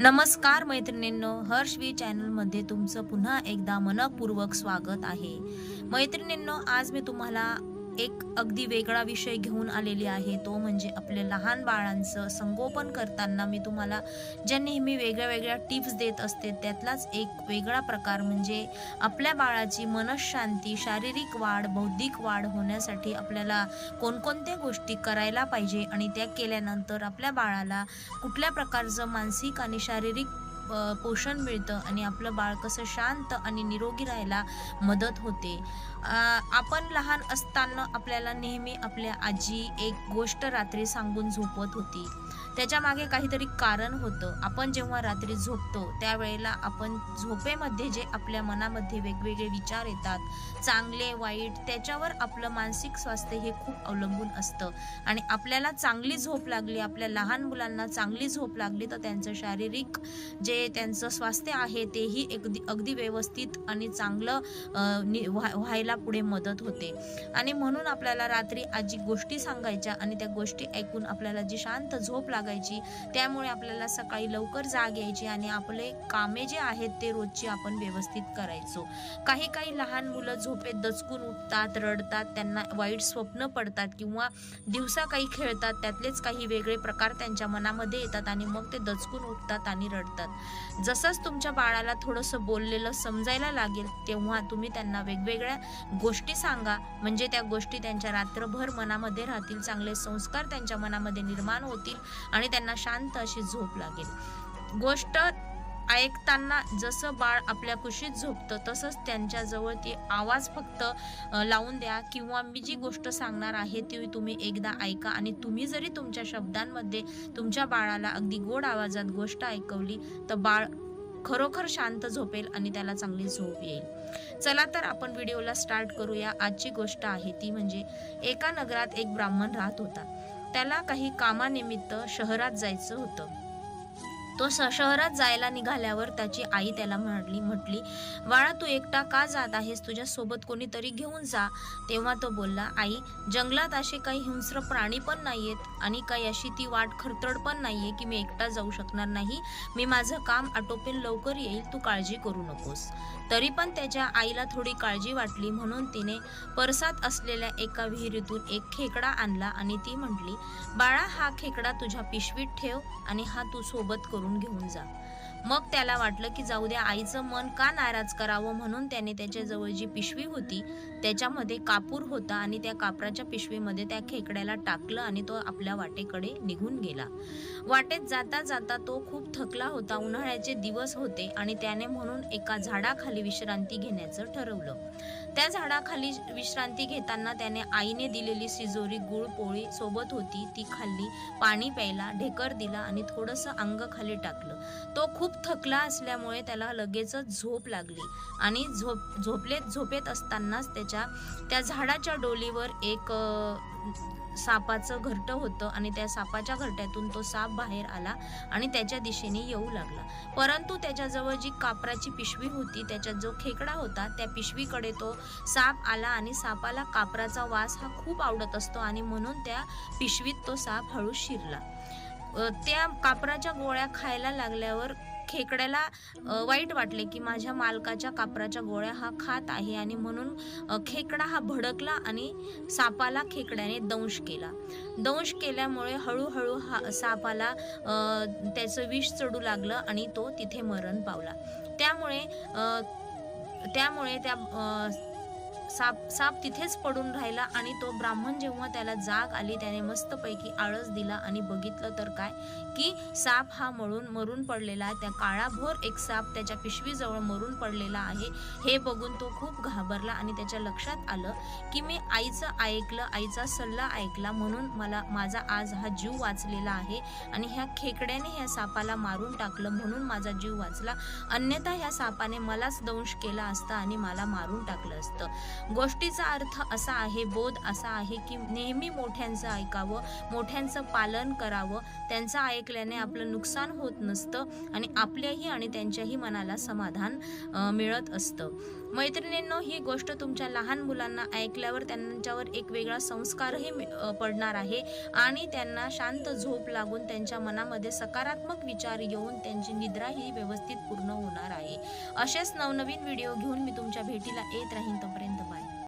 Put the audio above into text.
नमस्कार मैत्रिणींनो हर्षवी चॅनलमध्ये तुमचं पुन्हा एकदा मनपूर्वक स्वागत आहे. मैत्रिणींनो आज मी तुम्हाला एक अगदी वेगळा विषय घेऊन आलेली आहे. तो म्हणजे आपल्या लहान बाळांचं संगोपन करताना मी तुम्हाला ज्या नेहमी वेगळ्या वेगळ्या टिप्स देत असते त्यातलाच एक वेगळा प्रकार म्हणजे आपल्या बाळाची मनशांती शारीरिक वाढ बौद्धिक वाढ होण्यासाठी आपल्याला कोणकोणत्या गोष्टी करायला पाहिजे आणि त्या केल्यानंतर आपल्या बाळाला कुठल्या प्रकारचं मानसिक आणि शारीरिक पोषण मिळतं आणि आपलं बाळ कसं शांत आणि निरोगी राहायला मदत होते. आपण लहान असताना आपल्याला नेहमी आपल्या आजी एक गोष्ट रात्री सांगून झोपवत होती. त्याच्यामागे काहीतरी कारण होतं. आपण जेव्हा रात्री झोपतो त्यावेळेला आपण झोपेमध्ये जे आपल्या मनामध्ये वेगवेगळे विचार येतात चांगले वाईट त्याच्यावर आपलं मानसिक स्वास्थ्य हे खूप अवलंबून असतं. आणि आपल्याला चांगली झोप लागली आपल्या लहान मुलांना चांगली झोप लागली तर त्यांचं शारीरिक जे त्यांचं स्वास्थ्य आहे तेही अगदी अगदी व्यवस्थित आणि चांगलं नि- व्हा- व्हायला पुढे मदत होते. आणि म्हणून आपल्याला रात्री आजी गोष्टी सांगायच्या आणि त्या गोष्टी ऐकून आपल्याला जी शांत झोप लागायची. त्यामुळे आपल्याला सकाळी लवकर जाग यायची आणि आपले कामे जे आहेत ते रोजची आपण व्यवस्थित करायचो. काही काही लहान मुलं झोपेत दचकून उठतात रडतात त्यांना वाईट स्वप्न पडतात किंवा दिवसा काही खेळतात त्यातलेच काही वेगळे प्रकार त्यांच्या मनामध्ये येतात आणि मग ते दचकून उठतात आणि रडतात. जसंच तुमच्या बाळाला थोडंसं बोललेलं समजायला लागेल तेव्हा तुम्ही त्यांना वेगवेगळ्या गोष्टी सांगा. म्हणजे त्या गोष्टी त्यांच्या रात्रभर मनामध्ये राहतील चांगले संस्कार त्यांच्या मनामध्ये निर्माण होतील. आणि त्यांना शांत अशी झोप लागेल. गोष्ट ऐकताना जसं बाळ आपल्या कुशीत झोपतं तसंच त्यांच्याजवळ ती आवाज फक्त लावून द्या किंवा मी जी गोष्ट सांगणार आहे ती तुम्ही एकदा ऐका आणि तुम्ही जरी तुमच्या शब्दांमध्ये तुमच्या बाळाला अगदी गोड आवाजात गोष्ट ऐकवली तर बाळ खरोखर शांत झोपेल आणि त्याला चांगली झोप येईल. चला तर आपण व्हिडिओला स्टार्ट करूया. आजची गोष्ट आहे ती म्हणजे एका नगरात एक ब्राह्मण राहत होता. त्याला काही कामानिमित्त शहरात जायचं होतं. तो स- शहरात जायला निघाल्यावर त्याची आई त्याला म्हटली म्हटली बाळा तू एकटा का जात आहेस? तुझ्यासोबत कोणीतरी घेऊन जा. तेव्हा तो बोलला आई जंगलात असे काही हिंस्र प्राणी पण नाहीयेत आणि काही अशी ती वाट खरतड पण नाहीये की मी एकटा जाऊ शकणार नाही. मी माझं काम आटोपेल लवकर येईल. तू काळजी करू नकोस. तरी पण त्याच्या आईला थोडी काळजी वाटली. म्हणून तिने परसात असलेल्या एका विहिरीतून एक खेकडा आणला आणि ती म्हटली बाळा हा खेकडा तुझ्या पिशवीत ठेव आणि हा तू सोबत करू करून घेऊन जा. मग त्याला वाटलं की जाऊ द्या आईचं मन का नाराज करावं म्हणून त्याने त्याच्याजवळ जी पिशवी होती त्याच्यामध्ये कापूर होता आणि त्या कापराच्या पिशवीमध्ये त्या खेकड्याला टाकलं आणि तो आपल्या वाटेकडे निघून गेला. वाटेत जाता जाता तो खूप थकला होता उन्हाळ्याचे दिवस होते आणि त्याने म्हणून एका झाडाखाली विश्रांती घेण्याचं ठरवलं. त्या झाडाखाली विश्रांती घेताना त्याने आईने दिलेली सिजोरी गुळ पोळी सोबत होती ती खाल्ली पाणी प्यायला ढेकर दिला आणि थोडंसं अंग खाली टाकलं. तो खूप थकला असल्यामुळे त्याला लगेचच झोप लागली. आणि झोप झोपलेत झोपेत असतानाच त्याच्या त्या झाडाच्या डोलीवर एक सापाचं घरटं होतं आणि त्या सापाच्या घरट्यातून तो साप बाहेर आला आणि त्याच्या दिशेने येऊ लागला. परंतु त्याच्याजवळ जी कापराची पिशवी होती त्याच्यात जो खेकडा होता त्या पिशवीकडे तो साप आला आणि सापाला कापराचा वास हा खूप आवडत असतो आणि म्हणून त्या पिशवीत तो साप हळू शिरला. त्या कापराच्या गोळ्या खायला लागल्यावर खेकड्याला वाईट वाटले की माझ्या मालकाच्या कापराच्या गोळ्या हा खात आहे आणि म्हणून खेकडा हा भडकला आणि सापाला खेकड्याने दंश केला. दंश केल्यामुळे हळूहळू हा सापाला त्याचं विष चढू लागलं आणि तो तिथे मरण पावला. त्यामुळे त्यामुळे त्या साप साप तिथेच पडून राहिला आणि तो ब्राह्मण जेव्हा त्याला जाग आली त्याने मस्तपैकी आळस दिला आणि बघितलं तर काय? की साप हा मळून मरून पडलेला आहे. त्या काळाभोर एक साप त्याच्या पिशवीजवळ मरून पडलेला आहे. हे बघून तो खूप घाबरला आणि त्याच्या लक्षात आलं की मी आईचं ऐकलं आईचा सल्ला ऐकला म्हणून मला माझा आज हा जीव वाचलेला आहे आणि ह्या खेकड्याने ह्या सापाला मारून टाकलं म्हणून माझा जीव वाचला. अन्यथा ह्या सापाने मलाच दंश केला असता आणि मला मारून टाकलं असतं. गोष्टीचा अर्थ असा आहे बोध असा आहे की नेहमी मोठ्यांचं ऐकावं मोठ्यांचं पालन करावं त्यांचं ऐकल्याने आपलं नुकसान होत नसतं आणि आपल्याही आणि त्यांच्याही मनाला समाधान मिळत असतं. मैत्रिणींनो ही गोष्ट तुमच्या लहान मुलांना ऐकल्यावर त्यांच्यावर एक वेगळा संस्कारही पडणार आहे आणि त्यांना शांत झोप लागून त्यांच्या मनामध्ये सकारात्मक विचार येऊन त्यांची निद्रा ही व्यवस्थित पूर्ण होणार आहे. असेच नवनवीन व्हिडिओ घेऊन मी तुमच्या भेटीला येत राहीन तोपर्यंत.